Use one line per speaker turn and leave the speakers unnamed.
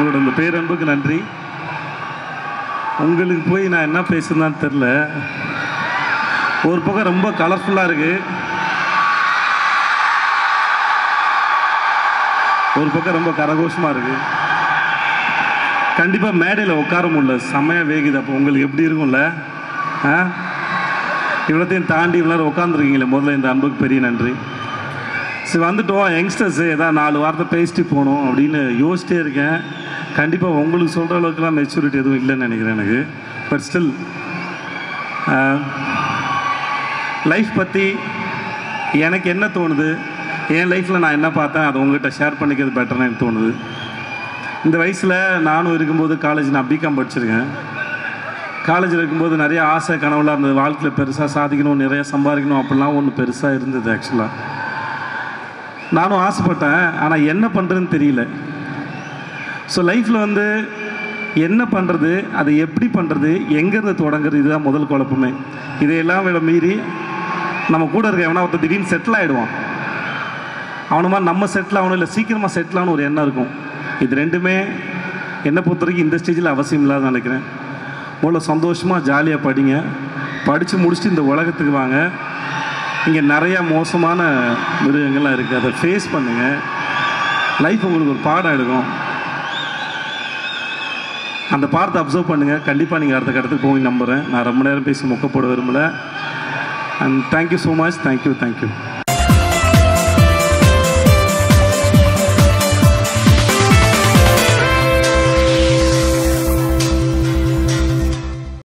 உங்களோட உங்கள் பேரன்புக்கு நன்றி. உங்களுக்கு போய் நான் என்ன பேசுனான்னு தெரில ஒரு பக்கம் ரொம்ப கலர்ஃபுல்லாக இருக்குது ஒரு பக்கம் ரொம்ப கரகோஷமாக இருக்குது கண்டிப்பாக மேடையில் உட்கார முடியல. செமையாக வேகுது. அப்போ உங்களுக்கு எப்படி இருக்கும்ல? ஆ? இவ்வளோத்தையும் தாண்டி இவ்வளோ உட்காந்துருக்கீங்களே முதல்ல இந்த அன்புக்கு பெரிய நன்றி. சரி வந்துட்டோம். யங்ஸ்டர்ஸு ஏதாவது நாலு வாரத்தை பேசிட்டு போகணும் அப்படின்னு யோசிச்சிட்டே இருக்கேன். கண்டிப்பாக உங்களுக்கு சொல்கிற அளவுக்குலாம் மெச்சூரிட்டி எதுவும் இல்லைன்னு நினைக்கிறேன் எனக்கு. பட் ஸ்டில் லைஃப் பற்றி எனக்கு என்ன தோணுது? என் லைஃப்பில் நான் என்ன பார்த்தேன்? அதை உங்கள்கிட்ட ஷேர் பண்ணிக்கிறது பெட்டர்னு எனக்கு தோணுது. இந்த வயசில் நானும் இருக்கும்போது காலேஜ் நான் பிகாம் படிச்சிருக்கேன். காலேஜில் இருக்கும்போது நிறைய ஆசை கனவுலாம் இருந்தது. வாழ்க்கையில் பெருசாக சாதிக்கணும் நிறைய சம்பாதிக்கணும் அப்படிலாம் ஒன்று பெருசாக இருந்தது ஆக்சுவலாக நானும் ஆசைப்பட்டேன். ஆனால் என்ன பண்ணுறதுன்னு தெரியல. ஸோ லைஃப்பில் வந்து என்ன பண்ணுறது அதை எப்படி பண்ணுறது எங்கேருந்து தொடங்குறது இதுதான் முதல் குழப்பமே. இதையெல்லாம் விட மீறி நம்ம கூட இருக்க எவனா ஒருத்தர் திடீர்னு செட்டில் ஆகிடுவான் அவன மாதிரி நம்ம செட்டில் ஆகணும் இல்லை சீக்கிரமாக செட்டில் ஆகணும் ஒரு எண்ணம் இருக்கும். இது ரெண்டுமே என்னை பொறுத்த வரைக்கும் இந்த ஸ்டேஜில் அவசியம் இல்லாத நினைக்கிறேன். முதல்ல சந்தோஷமாக ஜாலியாக படிங்க. படித்து முடிச்சுட்டு இந்த உலகத்துக்கு வாங்க. இங்கே நிறையா மோசமான மிருகங்கள்லாம் இருக்குது அதை ஃபேஸ் பண்ணுங்கள் லைஃப் உங்களுக்கு ஒரு பாடம் எடுக்கும். அந்த பார்த்து அப்சர்வ் பண்ணுங்கள் கண்டிப்பாக நீங்கள் அடுத்த கட்டத்துக்கு போய் நம்புகிறேன் நான் ரொம்ப நேரம் பேசி மொக்கப்பட விரும்பலை. And thank you so much thank you thank you